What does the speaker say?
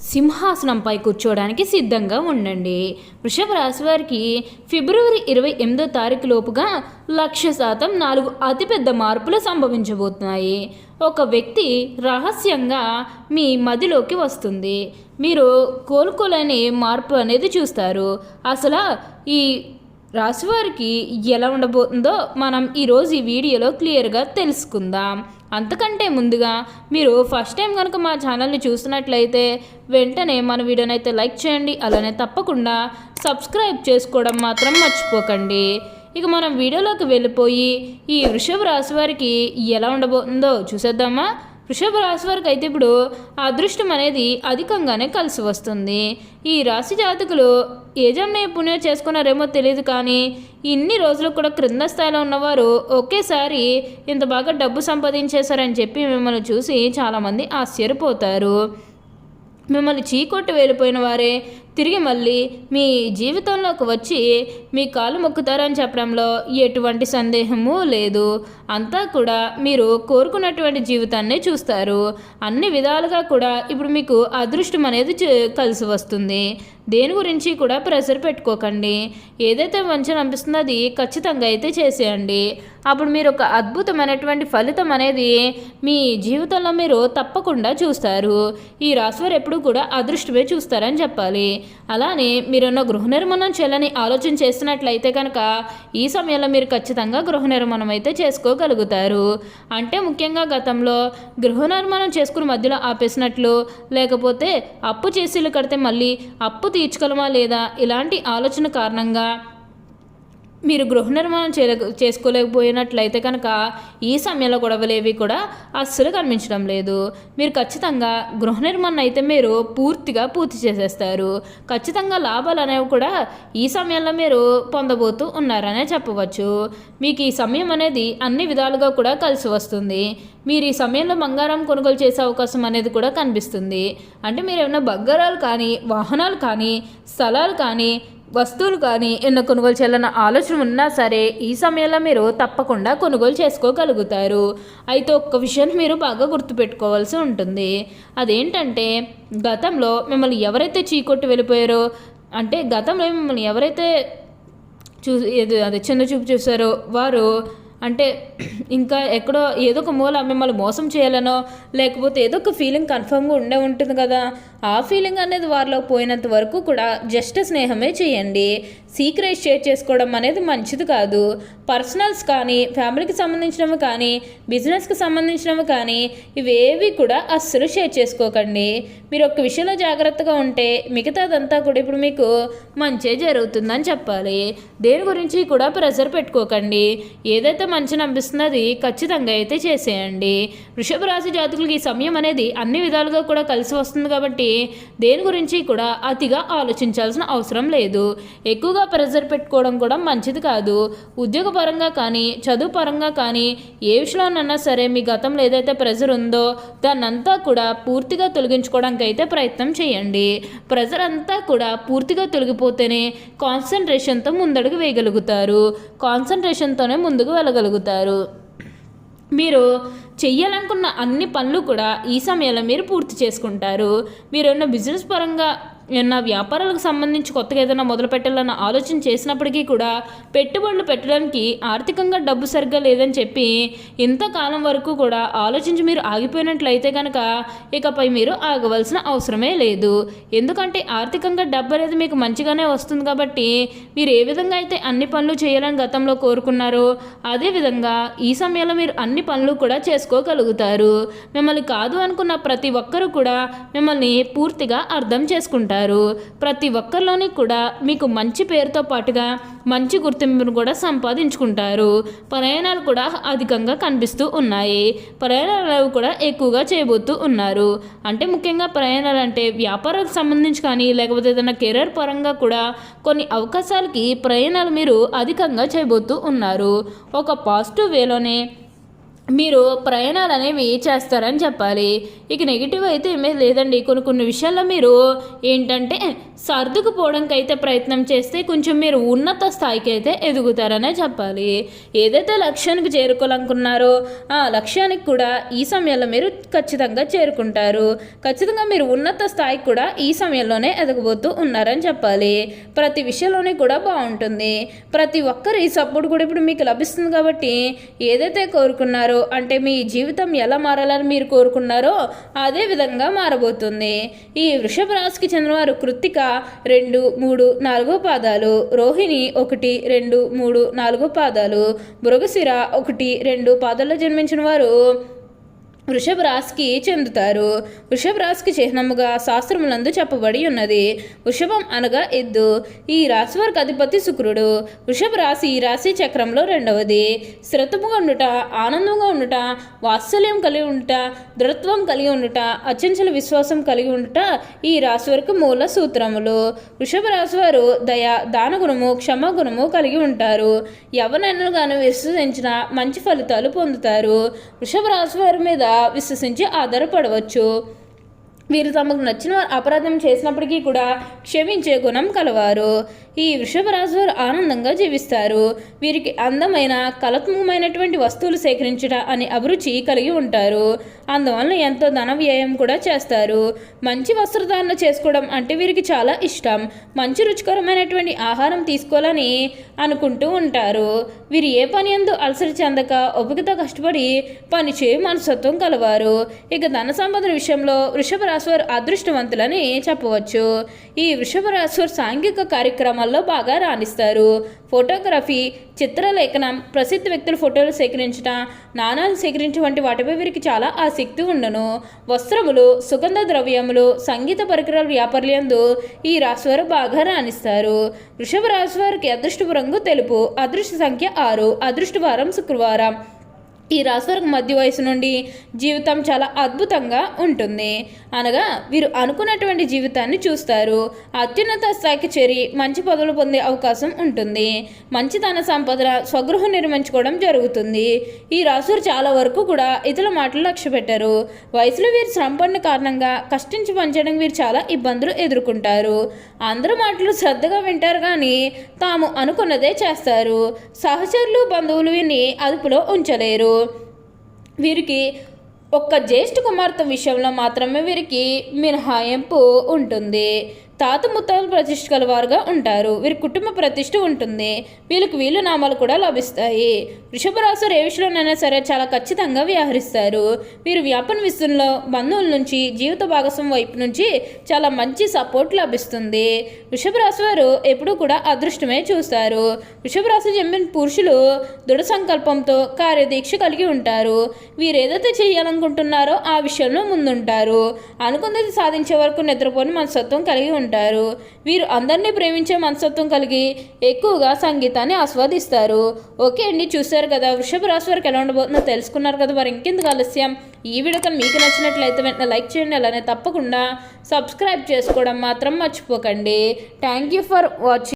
సింహాసనంపై కూర్చోవడానికి సిద్ధంగా ఉండండి. వృషభ రాశి వారికి ఫిబ్రవరి ఇరవై ఎనిమిదో తారీఖు లోపుగా లక్ష శాతం నాలుగు అతిపెద్ద మార్పులు సంభవించబోతున్నాయి. ఒక వ్యక్తి రహస్యంగా మీ మదిలోకి వస్తుంది. మీరు కోలుకోలేని మార్పు అనేది చూస్తారు. అసలు ఈ రాశివారికి ఎలా ఉండబోతుందో మనం ఈరోజు ఈ వీడియోలో క్లియర్గా తెలుసుకుందాం. అంతకంటే ముందుగా మీరు ఫస్ట్ టైం కనుక మా ఛానల్ని చూసినట్లయితే వెంటనే మన వీడియోని అయితే లైక్ చేయండి అలానే తప్పకుండా సబ్స్క్రైబ్ చేసుకోవడం మాత్రం మర్చిపోకండి. ఇక మనం వీడియోలోకి వెళ్ళిపోయి ఈ వృషభ రాశి వారికి ఎలా ఉండబోతుందో చూసేద్దామా? వృషభ రాశి వారికి అయితే ఇప్పుడు అదృష్టం అనేది అధికంగానే కలిసి వస్తుంది. ఈ రాశి జాతకులు యజమాని పుణ్యం చేసుకున్నారేమో తెలియదు కానీ ఇన్ని రోజులు కూడా క్రింద స్థాయిలో ఉన్నవారు ఒకేసారి ఇంత బాగా డబ్బు సంపాదించేశారని చెప్పి మిమ్మల్ని చూసి చాలామంది ఆశ్చర్యపోతారు. మిమ్మల్ని చీకొట్టి వెళ్ళిపోయిన వారే తిరిగి మళ్ళీ మీ జీవితంలోకి వచ్చి మీ కాలు మొక్కుతారని చెప్పడంలో ఎటువంటి సందేహము లేదు. అంతా కూడా మీరు కోరుకున్నటువంటి జీవితాన్ని చూస్తారు. అన్ని విధాలుగా కూడా ఇప్పుడు మీకు అదృష్టం అనేది కలిసి వస్తుంది. దేని గురించి కూడా ప్రెషర్ పెట్టుకోకండి. ఏదైతే మంచిగా అనిపిస్తుందో అది ఖచ్చితంగా అయితే చేసేయండి. అప్పుడు మీరు ఒక అద్భుతమైనటువంటి ఫలితం అనేది మీ జీవితంలో మీరు తప్పకుండా చూస్తారు. ఈ రాశివారు ఎప్పుడు కూడా అదృష్టమే చూస్తారని చెప్పాలి. అలానే మీరున్న గృహ నిర్మాణం చేయాలని ఆలోచన చేస్తున్నట్లయితే కనుక ఈ సమయంలో మీరు ఖచ్చితంగా గృహ నిర్మాణం అయితే చేసుకోగలుగుతారు. అంటే ముఖ్యంగా గతంలో గృహ నిర్మాణం చేసుకుని మధ్యలో ఆపేసినట్లు లేకపోతే అప్పు చేసి కడితే మళ్ళీ అప్పు తీర్చుకోలమా లేదా ఇలాంటి ఆలోచన కారణంగా మీరు గృహ నిర్మాణం చేయలే చేసుకోలేకపోయినట్లయితే కనుక ఈ సమయంలో గొడవలేవి కూడా అస్సలు కనిపించడం లేదు. మీరు ఖచ్చితంగా గృహ నిర్మాణం అయితే మీరు పూర్తిగా పూర్తి చేసేస్తారు. ఖచ్చితంగా లాభాలు అనేవి కూడా ఈ సమయంలో మీరు పొందబోతూ ఉన్నారనే చెప్పవచ్చు. మీకు ఈ సమయం అనేది అన్ని విధాలుగా కూడా కలిసి వస్తుంది. మీరు ఈ సమయంలో బంగారం కొనుగోలు చేసే అవకాశం అనేది కూడా కనిపిస్తుంది. అంటే మీరు ఏమైనా బంగారాలు కానీ వాహనాలు కానీ స్థలాలు కానీ వస్తువులు కానీ ఎన్నో కొనుగోలు చేయాలన్న ఆలోచన ఉన్నా సరే ఈ సమయంలో మీరు తప్పకుండా కొనుగోలు చేసుకోగలుగుతారు. అయితే ఒక్క విషయాన్ని మీరు బాగా గుర్తుపెట్టుకోవాల్సి ఉంటుంది. అదేంటంటే గతంలో మిమ్మల్ని ఎవరైతే చీకొట్టి వెళ్ళిపోయారో అంటే గతంలో మిమ్మల్ని ఎవరైతే చూ అదే చిన్న చూపు చూసారో వారు అంటే ఇంకా ఎక్కడో ఏదో ఒక మూల మిమ్మల్ని మోసం చేయాలనో లేకపోతే ఏదో ఒక ఫీలింగ్ కన్ఫర్మ్గా ఉండే ఉంటుంది కదా ఆ ఫీలింగ్ అనేది వారిలో పోయినంత వరకు కూడా జస్ట్ స్నేహమే చేయండి. సీక్రెట్ షేర్ చేసుకోవడం అనేది మంచిది కాదు. పర్సనల్స్ కానీ ఫ్యామిలీకి సంబంధించినవి కానీ బిజినెస్కి సంబంధించినవి కానీ ఇవేవి కూడా అస్సలు షేర్ చేసుకోకండి. మీరు ఒక విషయంలో జాగ్రత్తగా ఉంటే మిగతాదంతా కూడా ఇప్పుడు మీకు మంచే జరుగుతుందని చెప్పాలి. దేని గురించి కూడా ప్రెజర్ పెట్టుకోకండి. ఏదైతే మంచిని అనిపిస్తుందో అది ఖచ్చితంగా అయితే చేసేయండి. వృషభ రాశి జాతకులకి ఈ సమయం అనేది అన్ని విధాలుగా కూడా కలిసి వస్తుంది కాబట్టి దేని గురించి కూడా అతిగా ఆలోచించాల్సిన అవసరం లేదు. ఎక్కువగా ప్రెజర్ పెట్టుకోవడం కూడా మంచిది కాదు. ఉద్యోగ పరంగా కానీ చదువు పరంగా కానీ ఏ విషయంలోనన్నా సరే మీ గతంలో ఏదైతే ప్రెజర్ ఉందో దాన్నంతా కూడా పూర్తిగా తొలగించుకోవడానికి అయితే ప్రయత్నం చేయండి. ప్రెజర్ అంతా కూడా పూర్తిగా తొలగిపోతేనే కాన్సన్ట్రేషన్తో ముందడుగు వేయగలుగుతారు. కాన్సన్ట్రేషన్తోనే ముందుకు వెళ్ళగలుగుతారు. మీరు చెయ్యాలనుకున్న అన్ని పనులు కూడా ఈ సమయంలో మీరు పూర్తి చేసుకుంటారు. మీరున్న బిజినెస్ పరంగా నా వ్యాపారాలకు సంబంధించి కొత్తగా ఏదైనా మొదలు పెట్టాలన్న ఆలోచన చేసినప్పటికీ కూడా పెట్టుబడులు పెట్టడానికి ఆర్థికంగా డబ్బు సరిగ్గా లేదని చెప్పి ఇంతకాలం వరకు కూడా ఆలోచించి మీరు ఆగిపోయినట్లయితే కనుక ఇకపై మీరు ఆగవలసిన అవసరమే లేదు. ఎందుకంటే ఆర్థికంగా డబ్బు అనేది మీకు మంచిగానే వస్తుంది కాబట్టి మీరు ఏ విధంగా అయితే అన్ని పనులు చేయాలని గతంలో కోరుకున్నారో అదేవిధంగా ఈ సమయంలో మీరు అన్ని పనులు కూడా చేసుకోగలుగుతారు. మిమ్మల్ని కాదు అనుకున్న ప్రతి ఒక్కరూ కూడా మిమ్మల్ని పూర్తిగా అర్థం చేసుకుంటారు. ఉంటారు. ప్రతి ఒక్కరిలోని కూడా మీకు మంచి పేరుతో పాటుగా మంచి గుర్తింపును కూడా సంపాదించుకుంటారు. ప్రయాణాలు కూడా అధికంగా కనిపిస్తూ ఉన్నాయి. ప్రయాణాలు కూడా ఎక్కువగా చేయబోతూ ఉన్నారు. అంటే ముఖ్యంగా ప్రయాణాలు అంటే వ్యాపారాలకు సంబంధించి కానీ లేకపోతే ఏదైనా కెరీర్ పరంగా కూడా కొన్ని అవకాశాలకి ప్రయాణాలు మీరు అధికంగా చేయబోతూ ఉన్నారు. ఒక పాజిటివ్ వేలోనే మీరు ప్రయాణాలు అనేవి చేస్తారని చెప్పాలి. ఇక నెగిటివ్ అయితే ఏమీ లేదండి. కొన్ని కొన్ని విషయాల్లో మీరు ఏంటంటే సర్దుకుపోవడానికి అయితే ప్రయత్నం చేస్తే కొంచెం మీరు ఉన్నత స్థాయికి అయితే ఎదుగుతారనే చెప్పాలి. ఏదైతే లక్ష్యానికి చేరుకోవాలనుకున్నారో ఆ లక్ష్యానికి కూడా ఈ సమయంలో మీరు ఖచ్చితంగా చేరుకుంటారు. ఖచ్చితంగా మీరు ఉన్నత స్థాయికి కూడా ఈ సమయంలోనే ఎదగబోతూ ఉన్నారని చెప్పాలి. ప్రతి విషయంలోనే కూడా బాగుంటుంది. ప్రతి ఒక్కరి సపోర్ట్ కూడా ఇప్పుడు మీకు లభిస్తుంది కాబట్టి ఏదైతే కోరుకున్నారో అంటే మీ జీవితం ఎలా మారాలని మీరు కోరుకున్నారో అదే విధంగా మారబోతుంది. ఈ వృషభ రాశికి చెందినవారు కృత్తిక రెండు మూడు నాలుగో పాదాలు. రోహిణి ఒకటి రెండు మూడు నాలుగో పాదాలు. మృగశిర ఒకటి రెండు పాదాల్లో జన్మించిన వారు వృషభ రాశికి చెందుతారు. వృషభ రాశికి చిహ్నముగా శాస్త్రములందు చెప్పబడి ఉన్నది. వృషభం అనగా ఎద్దు. ఈ రాశి వారికి అధిపతి శుక్రుడు. వృషభ రాశి ఈ రాశి చక్రంలో రెండవది. శ్రతముగా ఉండుట ఆనందంగా ఉండుట వాత్సల్యం కలిగి ఉండుట దృఢత్వం కలిగి ఉండుట అచంచల విశ్వాసం కలిగి ఉండుట ఈ రాశి వారికి మూల సూత్రములు. వృషభ రాశి వారు దయ దానగుణము క్షమాగుణము కలిగి ఉంటారు. ఎవరినైనా విశ్వసించిన మంచి ఫలితాలు పొందుతారు. వృషభ రాశి వారి మీద విశ్వసించి ఆధారపడవచ్చు. వీరు తమకు నచ్చిన అపరాధం చేసినప్పటికీ కూడా క్షమించే గుణం కలవారు. ఈ వృషభ రాశి వారు ఆనందంగా జీవిస్తారు. వీరికి అందమైన కళాత్మకమైనటువంటి వస్తువులు సేకరించడం అనే అభిరుచి కలిగి ఉంటారు. అందువలన ఎంతో ధన వ్యయం కూడా చేస్తారు. మంచి వస్త్రధారణ చేసుకోవడం అంటే వీరికి చాలా ఇష్టం. మంచి రుచికరమైనటువంటి ఆహారం తీసుకోవాలని అనుకుంటూ ఉంటారు. వీరు ఏ పని ఎందు అలసరి చెందక ఒపికతో కష్టపడి పని చేయ మనస్తత్వం కలవారు. ఇక ధన సంపదన విషయంలో వృషభ రాశి వారు అదృష్టవంతులని చెప్పవచ్చు. ఈ వృషభ రాశి వారు సాంఘిక కార్యక్రమాల్లో బాగా రాణిస్తారు. ఫోటోగ్రఫీ చిత్రలేఖనం ప్రసిద్ధ వ్యక్తుల ఫోటోలు సేకరించట నాణాలు సేకరించే వంటి వాటిపై వీరికి చాలా ఆసక్తి ఉండను. వస్త్రములు సుగంధ ద్రవ్యములు సంగీత పరికరాల వ్యాపారులందు ఈ రాశివారు బాగా రాణిస్తారు. వృషభ రాశివారికి అదృష్టపు రంగు తెలుపు అదృష్ట సంఖ్య ఆరు అదృష్టవారం శుక్రవారం. ఈ రాశివారికి మధ్య వయసు నుండి జీవితం చాలా అద్భుతంగా ఉంటుంది. అనగా వీరు అనుకున్నటువంటి జీవితాన్ని చూస్తారు. అత్యున్నత స్థాయికి చేరి మంచి పదవులు పొందే అవకాశం ఉంటుంది. మంచి ధన సంపదన స్వగృహం నిర్మించుకోవడం జరుగుతుంది. ఈ రాసులు చాలా వరకు కూడా ఇతరుల మాటలు లక్ష్య పెట్టారు. వయసులో వీరు శ్రమపడిన కారణంగా కష్టించి పనిచేయడం వీరు చాలా ఇబ్బందులు ఎదుర్కొంటారు. అందరూ మాటలు శ్రద్ధగా వింటారు కానీ తాము అనుకున్నదే చేస్తారు. సహచరులు బంధువులు వీరిని అదుపులో ఉంచలేరు. వీరికి ఒక్క జ్యేష్ఠ కుమార్తె విషయంలో మాత్రమే వీరికి మినహాయింపు ఉంటుంది. తాత ముత్తాతల ప్రతిష్ఠ గలవారుగా ఉంటారు. వీరి కుటుంబ ప్రతిష్ట ఉంటుంది. వీళ్ళకి వీళ్ళు నామాలు కూడా లభిస్తాయి. వృషభ రాశి ఏ విషయంలోనైనా సరే చాలా ఖచ్చితంగా వ్యవహరిస్తారు. వీరు వ్యాపన విషయంలో బంధువుల నుంచి జీవిత భాగస్వామి వైపు నుంచి చాలా మంచి సపోర్ట్ లభిస్తుంది. వృషభ రాశి వారు ఎప్పుడూ కూడా అదృష్టమే చూస్తారు. వృషభ రాశి చెందిన పురుషులు దృఢ సంకల్పంతో కార్యదీక్ష కలిగి ఉంటారు. వీరు ఏదైతే చేయాలనుకుంటున్నారో ఆ విషయంలో ముందుంటారు. అనుకున్నది సాధించే వరకు నిద్రపోని మనసత్వం కలిగి ఉంటారు వీరు అందరినీ ప్రేమించే మనస్తత్వం కలిగి ఎక్కువగా సంగీతాన్ని ఆస్వాదిస్తారు. ఓకే అండి చూశారు కదా వృషభ రాశి వారికి ఎలా ఉండబోతుందో తెలుసుకున్నారు కదా మరి ఇంకెందుకు ఆలస్యం? ఈ వీడియో మీకు నచ్చినట్లయితే వెంటనే లైక్ చేయండి అలానే తప్పకుండా సబ్స్క్రైబ్ చేసుకోవడం మాత్రం మర్చిపోకండి. Thank you for watching.